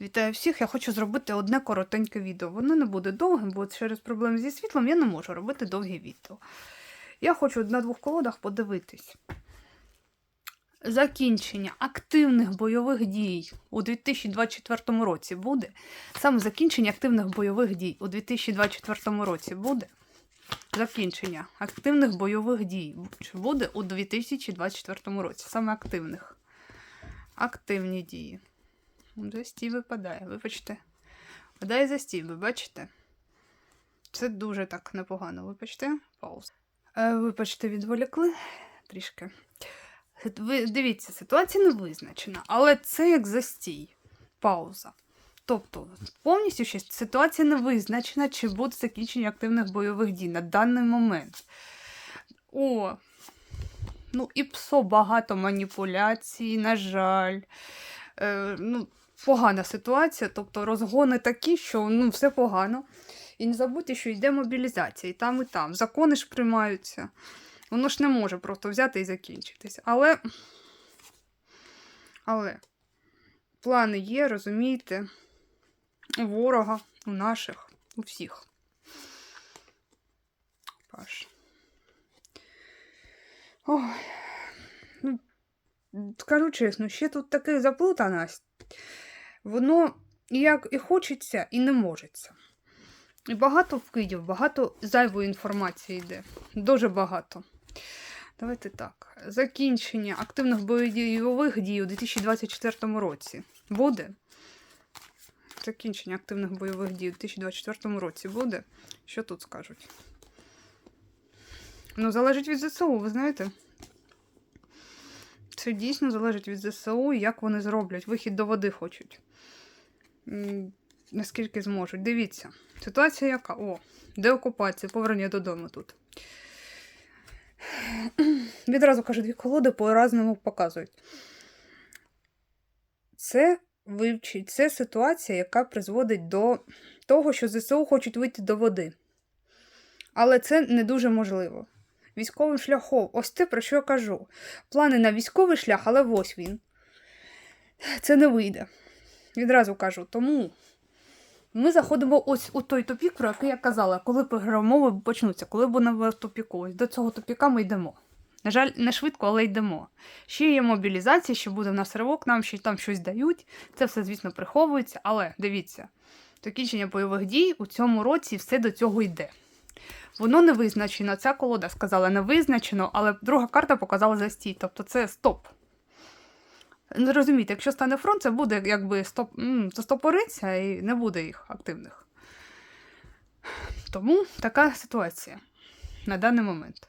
Вітаю всіх! Я хочу зробити одне коротеньке відео. Воно не буде довгим, бо через проблеми зі світлом я не можу робити довгі відео. Я хочу на двох колодах подивитись. Закінчення активних бойових дій у 2024 році буде. Саме закінчення активних бойових дій у 2024 році буде. Закінчення активних бойових дій буде у 2024 році. Саме активних. Активні дії. Застій випадає, вибачте. Випадає застій, ви бачите? Це дуже так непогано, вибачте. Пауз. Е, вибачте, відволікли трішки. Ви дивіться, ситуація не визначена, але це як застій. Пауза. Тобто, повністю ще ситуація не визначена, чи буде закінчення активних бойових дій на даний момент. О, ну і псо багато маніпуляцій, на жаль. Е, ну, погана ситуація, тобто розгони такі, що ну, все погано. І не забудьте, що йде мобілізація і там, і там. Закони ж приймаються. Воно ж не може просто взяти і закінчитись. Але, але плани є, розумієте, у ворога, у наших, у всіх. Паш. Ой. Ну, скажу чесно, ще тут таке заплутаність. Воно як і хочеться, і не можеться. І багато вкидів, багато зайвої інформації йде. Дуже багато. Давайте так. Закінчення активних бойових дій у 2024 році буде. Закінчення активних бойових дій у 2024 році буде. Що тут скажуть? Ну, залежить від ЗСУ, ви знаєте? Це дійсно залежить від ЗСУ, як вони зроблять. Вихід до води хочуть. Наскільки зможуть. Дивіться. Ситуація яка? О, деокупація, повернення додому тут. Відразу кажу, дві колоди по-разному показують. Це вивчить, це ситуація, яка призводить до того, що ЗСУ хочуть вийти до води. Але це не дуже можливо. Військовим шляхом, ось те, про що я кажу. Плани на військовий шлях, але ось він. Це не вийде. Відразу кажу. Тому ми заходимо ось у той тупік, про який я казала, коли перемови почнуться, коли будемо в тупіку. Ось до цього тупіка ми йдемо. На жаль, не швидко, але йдемо. Ще є мобілізація, ще буде в нас ривок, нам ще там щось дають. Це все, звісно, приховується, але дивіться, закінчення бойових дій у цьому році все до цього йде. Воно не визначено. Ця колода сказала не визначено, але друга карта показала застій. Тобто це стоп. Не розумієте, якщо стане фронт, це буде якби стоп, застопориться і не буде їх активних. Тому така ситуація на даний момент.